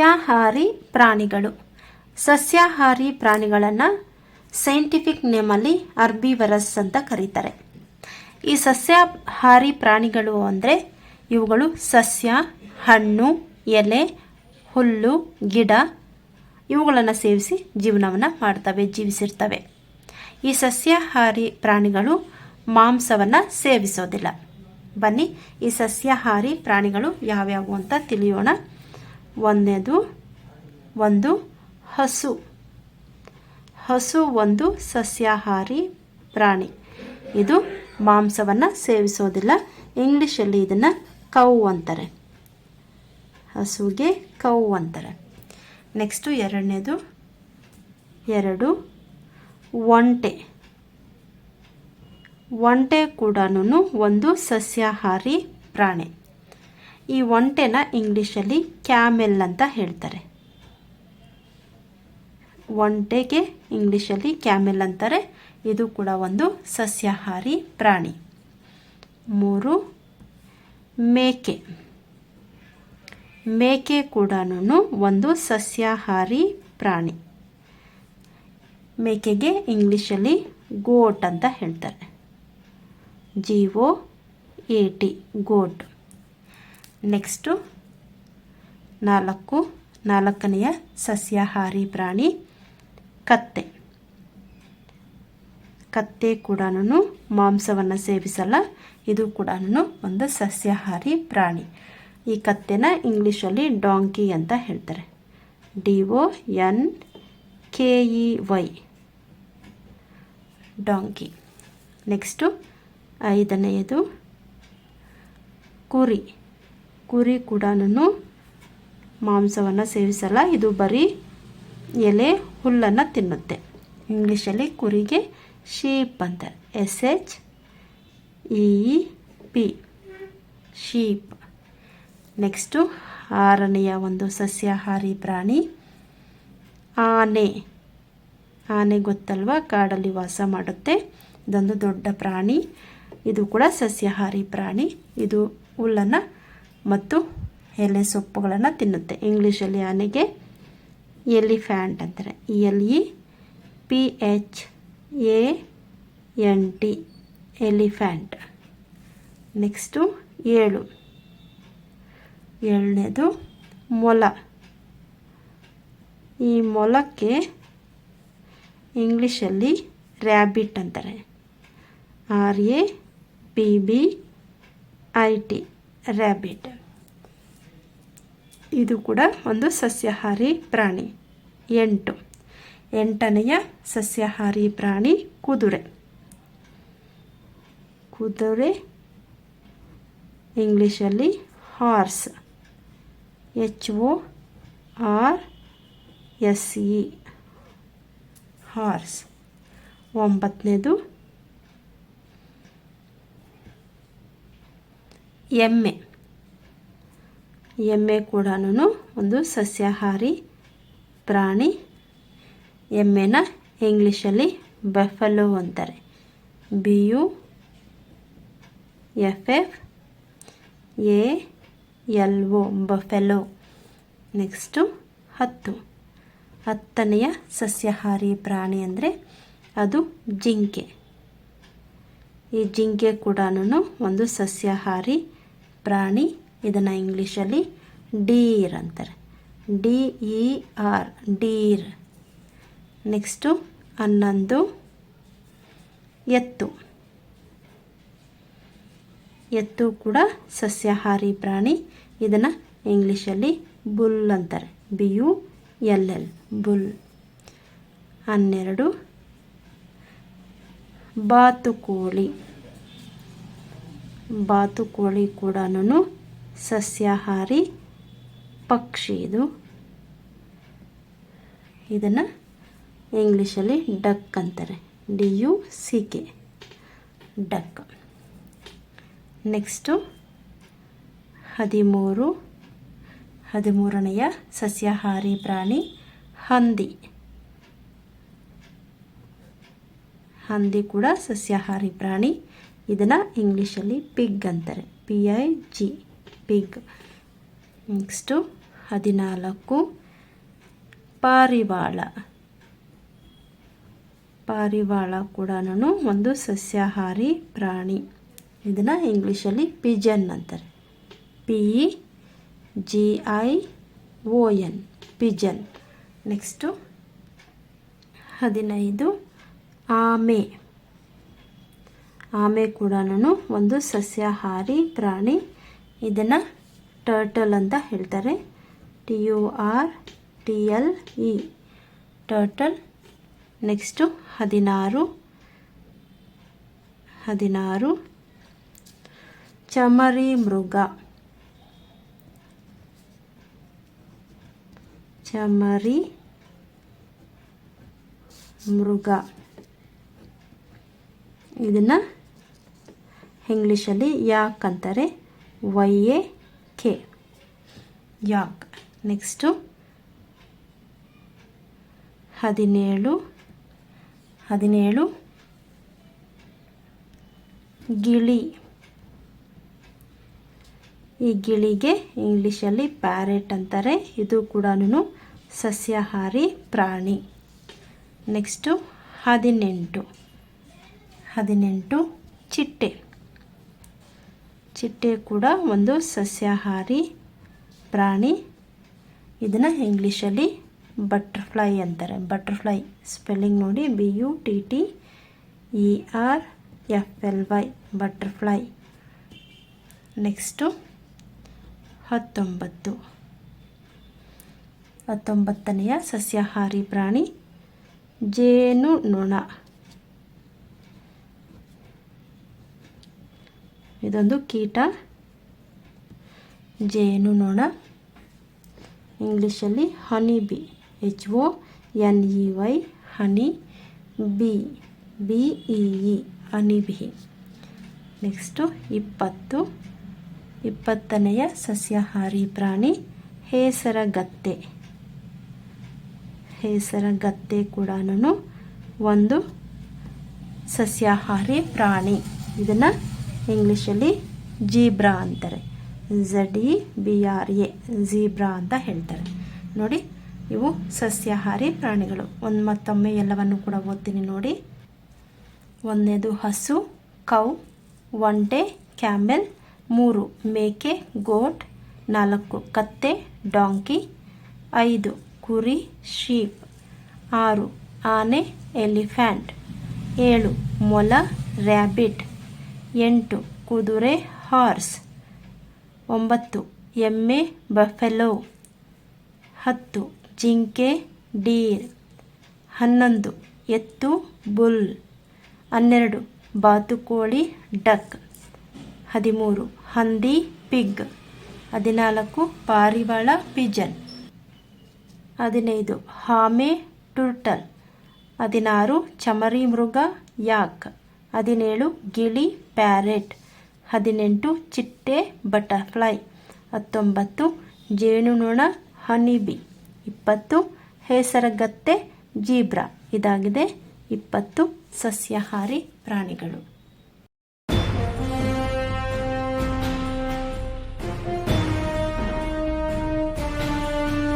ಸಸ್ಯಾಹಾರಿ ಪ್ರಾಣಿಗಳು. ಸಸ್ಯಾಹಾರಿ ಪ್ರಾಣಿಗಳನ್ನು ಸೈಂಟಿಫಿಕ್ ನೇಮಲ್ಲಿ ಅರ್ಬಿವರಸ್ ಅಂತ ಕರೀತಾರೆ. ಈ ಸಸ್ಯಾಹಾರಿ ಪ್ರಾಣಿಗಳು ಅಂದರೆ ಇವುಗಳು ಸಸ್ಯ, ಹಣ್ಣು, ಎಲೆ, ಹುಲ್ಲು, ಗಿಡ ಇವುಗಳನ್ನು ಸೇವಿಸಿ ಜೀವನವನ್ನು ಮಾಡ್ತವೆ, ಜೀವಿಸಿರ್ತವೆ. ಈ ಸಸ್ಯಾಹಾರಿ ಪ್ರಾಣಿಗಳು ಮಾಂಸವನ್ನು ಸೇವಿಸೋದಿಲ್ಲ. ಬನ್ನಿ ಈ ಸಸ್ಯಾಹಾರಿ ಪ್ರಾಣಿಗಳು ಯಾವ್ಯಾವು ಅಂತ ತಿಳಿಯೋಣ. ಒಂದನೇದು ಒಂದು ಹಸು. ಹಸು ಒಂದು ಸಸ್ಯಾಹಾರಿ ಪ್ರಾಣಿ. ಇದು ಮಾಂಸವನ್ನು ಸೇವಿಸೋದಿಲ್ಲ. ಇಂಗ್ಲೀಷಲ್ಲಿ ಇದನ್ನು ಕೌ ಅಂತಾರೆ. ಹಸುಗೆ ಕೌ ಅಂತಾರೆ. ನೆಕ್ಸ್ಟು ಎರಡನೇದು, ಎರಡು, ಒಂಟೆ. ಒಂಟೆ ಕೂಡ ಒಂದು ಸಸ್ಯಾಹಾರಿ ಪ್ರಾಣಿ. ಈ ಒಂಟೆನ ಇಂಗ್ಲೀಷಲ್ಲಿ ಕ್ಯಾಮೆಲ್ ಅಂತ ಹೇಳ್ತಾರೆ. ಒಂಟೆಗೆ ಇಂಗ್ಲೀಷಲ್ಲಿ ಕ್ಯಾಮೆಲ್ ಅಂತಾರೆ. ಇದು ಕೂಡ ಒಂದು ಸಸ್ಯಾಹಾರಿ ಪ್ರಾಣಿ. ಮೂರು, ಮೇಕೆ. ಮೇಕೆ ಕೂಡ ಒಂದು ಸಸ್ಯಾಹಾರಿ ಪ್ರಾಣಿ. ಮೇಕೆಗೆ ಇಂಗ್ಲೀಷಲ್ಲಿ ಗೋಟ್ ಅಂತ ಹೇಳ್ತಾರೆ. G O A T, goat. Next ನಾಲ್ಕು, ನಾಲ್ಕನೆಯ ಸಸ್ಯಾಹಾರಿ ಪ್ರಾಣಿ, ಕತ್ತೆ. ಕತ್ತೆ ಕೂಡ ಮಾಂಸವನ್ನು ಸೇವಿಸಲ್ಲ, ಇದು ಕೂಡ ಒಂದು ಸಸ್ಯಾಹಾರಿ ಪ್ರಾಣಿ. ಈ ಕತ್ತೆನ ಇಂಗ್ಲೀಷಲ್ಲಿ ಡಾಂಕಿ ಅಂತ ಹೇಳ್ತಾರೆ. D O N K E Y donkey. Next ಐದನೆಯದು ಕುರಿ. ಕುರಿ ಕೂಡ ನಾನು ಮಾಂಸವನ್ನು ಸೇವಿಸಲ್ಲ. ಇದು ಬರೀ ಎಲೆ ಹುಲ್ಲನ್ನು ತಿನ್ನುತ್ತೆ. ಇಂಗ್ಲೀಷಲ್ಲಿ ಕುರಿಗೆ ಶೀಪ್ ಅಂತ. S H E P. Sheep. Next ಆರನೆಯ ಒಂದು ಸಸ್ಯಾಹಾರಿ ಪ್ರಾಣಿ ಆನೆ. ಆನೆ ಗೊತ್ತಲ್ವ? ಕಾಡಲ್ಲಿ ವಾಸ ಮಾಡುತ್ತೆ. ಇದೊಂದು ದೊಡ್ಡ ಪ್ರಾಣಿ. ಇದು ಕೂಡ ಸಸ್ಯಾಹಾರಿ ಪ್ರಾಣಿ. ಇದು ಹುಲ್ಲನ್ನು ಮತ್ತು ಎಲೆ ಸೊಪ್ಪುಗಳನ್ನು ತಿನ್ನುತ್ತೆ. ಇಂಗ್ಲೀಷಲ್ಲಿ ಆನೆಗೆ ಎಲಿಫ್ಯಾಂಟ್ ಅಂತಾರೆ. L E P H A N T elephant next ಏಳು. ಏಳನೇದು ಮೊಲ. ಈ ಮೊಲಕ್ಕೆ ಇಂಗ್ಲೀಷಲ್ಲಿ ರ್ಯಾಬಿಟ್ ಅಂತಾರೆ. R A P B I T rabbit ಇದು ಕೂಡ ಒಂದು ಸಸ್ಯಾಹಾರಿ ಪ್ರಾಣಿ. ಎಂಟು. ಎಂಟನೆಯ ಸಸ್ಯಾಹಾರಿ ಪ್ರಾಣಿ ಕುದುರೆ. ಕುದುರೆ ಇಂಗ್ಲೀಷಲ್ಲಿ horse H O R S E horse ಒಂಬತ್ತನೇದು ಎಮ್ಮೆ. ಎಮ್ಮೆ ಕೂಡ ಒಂದು ಸಸ್ಯಾಹಾರಿ ಪ್ರಾಣಿ. ಎಮ್ಮೆನ ಇಂಗ್ಲೀಷಲ್ಲಿ ಬಫಲೋ ಅಂತಾರೆ. B U F F A L O, buffalo. Next ಹತ್ತು. ಹತ್ತನೆಯ ಸಸ್ಯಾಹಾರಿ ಪ್ರಾಣಿ ಅಂದರೆ ಅದು ಜಿಂಕೆ. ಈ ಜಿಂಕೆ ಕೂಡ ಒಂದು ಸಸ್ಯಾಹಾರಿ ಪ್ರಾಣಿ, ಇದನ್ನು ಇಂಗ್ಲೀಷಲ್ಲಿ ಡೀರ್ ಅಂತಾರೆ. D E R deer. Next ಹನ್ನೊಂದು, ಎತ್ತು. ಎತ್ತು ಕೂಡ ಸಸ್ಯಾಹಾರಿ ಪ್ರಾಣಿ, ಇದನ್ನು ಇಂಗ್ಲೀಷಲ್ಲಿ ಬುಲ್ ಅಂತಾರೆ. B U L L bull. ಹನ್ನೆರಡು, ಬಾತುಕೋಳಿ. ಬಾತುಕೋಳಿ ಕೂಡ ಸಸ್ಯಾಹಾರಿ ಪಕ್ಷಿ ಇದು. ಇದನ್ನು ಇಂಗ್ಲೀಷಲ್ಲಿ ಡಕ್ ಅಂತಾರೆ. D U C K. Duck. Next ಹದಿಮೂರು, ಹದಿಮೂರನೆಯ ಸಸ್ಯಾಹಾರಿ ಪ್ರಾಣಿ ಹಂದಿ. ಹಂದಿ ಕೂಡ ಸಸ್ಯಾಹಾರಿ ಪ್ರಾಣಿ ಇದನ್ನು ಇಂಗ್ಲೀಷಲ್ಲಿ ಪಿಗ್ ಅಂತಾರೆ. P I G pig next ಹದಿನಾಲ್ಕು, ಪಾರಿವಾಳ. ಪಾರಿವಾಳ ಕೂಡ ಒಂದು ಸಸ್ಯಾಹಾರಿ ಪ್ರಾಣಿ. ಇದನ್ನು ಇಂಗ್ಲೀಷಲ್ಲಿ ಪಿಜನ್ ಅಂತಾರೆ. P G I O N pigeon next ಹದಿನೈದು, ಆಮೆ. ಆಮೆ ಕೂಡ ಒಂದು ಸಸ್ಯಾಹಾರಿ ಪ್ರಾಣಿ. ಇದನ್ನು ಟರ್ಟಲ್ ಅಂತ ಹೇಳ್ತಾರೆ. T U R T L E. Turtle next ಹದಿನಾರು. ಹದಿನಾರು. ಚಮರಿ ಮೃಗ. ಚಮರಿ ಮೃಗ. ಇದನ್ನು ಇಂಗ್ಲೀಷಲ್ಲಿ ಯಾಕ್ ಅಂತಾರೆ? Y A K. Yak? Next ಹದಿನೇಳು ಹದಿನೇಳು, ಗಿಳಿ. ಈ ಗಿಳಿಗೆ ಇಂಗ್ಲೀಷಲ್ಲಿ ಪ್ಯಾರೆಟ್ ಅಂತಾರೆ. ಇದು ಕೂಡ ಸಸ್ಯಾಹಾರಿ ಪ್ರಾಣಿ. ನೆಕ್ಸ್ಟು ಹದಿನೆಂಟು. ಹದಿನೆಂಟು ಚಿಟ್ಟೆ. ಚಿಟ್ಟೆ ಕೂಡ ಒಂದು ಸಸ್ಯಾಹಾರಿ ಪ್ರಾಣಿ. ಇದನ್ನು ಇಂಗ್ಲೀಷಲ್ಲಿ ಬಟರ್ಫ್ಲೈ ಅಂತಾರೆ. ಬಟರ್ಫ್ಲೈ ಸ್ಪೆಲ್ಲಿಂಗ್ ನೋಡಿ B U T T E R F L Y butterfly next ಹತ್ತೊಂಬತ್ತು. ಹತ್ತೊಂಬತ್ತನೆಯ ಸಸ್ಯಾಹಾರಿ ಪ್ರಾಣಿ ಜೇನು ನೊಣ ಇದೊಂದು ಕೀಟ. ಜೇನು ನೋಣ ಇಂಗ್ಲೀಷಲ್ಲಿ honey bee H O N E Y honey bee B E E honey bee next ಇಪ್ಪತ್ತು. ಇಪ್ಪತ್ತನೆಯ ಸಸ್ಯಾಹಾರಿ ಪ್ರಾಣಿ, ಹೇಸರಗತ್ತೆ. ಹೇಸರಗತ್ತೆ ಕೂಡ ಒಂದು ಸಸ್ಯಾಹಾರಿ ಪ್ರಾಣಿ. ಇದನ್ನು ಇಂಗ್ಲೀಷಲ್ಲಿ ಜೀಬ್ರಾ ಅಂತಾರೆ. Z E B R A zebra ಅಂತ ಹೇಳ್ತಾರೆ. ನೋಡಿ, ಇವು ಸಸ್ಯಾಹಾರಿ ಪ್ರಾಣಿಗಳು. ಒಂದು ಮತ್ತೊಮ್ಮೆ ಎಲ್ಲವನ್ನು ಕೂಡ ಓದ್ತೀನಿ ನೋಡಿ. ಒಂದನೇದು ಹಸು, ಕೌ, ಒಂಟೆ, ಕ್ಯಾಮೆಲ್, ಮೂರು ಮೇಕೆ, ಗೋಟ್, ನಾಲ್ಕು ಕತ್ತೆ, ಡಾಂಕಿ, ಐದು ಕುರಿ, ಶೀಪ್, ಆರು ಆನೆ ಎಲಿಫ್ಯಾಂಟ್ ಏಳು ಮೊಲ, ರ್ಯಾಬಿಟ್ ಎಂಟು, ಕುದುರೆ, ಹಾರ್ಸ್. ಒಂಬತ್ತು, ಎಮ್ಮೆ, ಬಫೆಲೋ. ಹತ್ತು, ಜಿಂಕೆ ಡೀರ್ ಹನ್ನೊಂದು, ಎತ್ತು, ಬುಲ್. ಹನ್ನೆರಡು, ಬಾತುಕೋಳಿ, ಡಕ್. ಹದಿಮೂರು, ಹಂದಿ, ಪಿಗ್. ಹದಿನಾಲ್ಕು, ಪಾರಿವಾಳ, ಪಿಜನ್. ಹದಿನೈದು, ಹಾಮೆ, ಟುರ್ಟಲ್. ಹದಿನಾರು ಚಮರಿ ಮೃಗ ಯಾಕ್. ಹದಿನೇಳು, ಗಿಳಿ ಪ್ಯಾರೆಟ್ ಹದಿನೆಂಟು ಚಿಟ್ಟೆ ಬಟರ್ಫ್ಲೈ ಹತ್ತೊಂಬತ್ತು ಜೇನುನೊಣ ಹನಿಬಿ ಇಪ್ಪತ್ತು ಹೆಸರಗತ್ತೆ ಜೀಬ್ರಾ. ಇದಾಗಿದೆ ಇಪ್ಪತ್ತು ಸಸ್ಯಾಹಾರಿ ಪ್ರಾಣಿಗಳು.